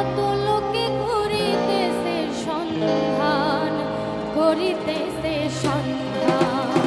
কত লোকে ঘুরিতেছে সন্ধান করিতেছে সন্ধান।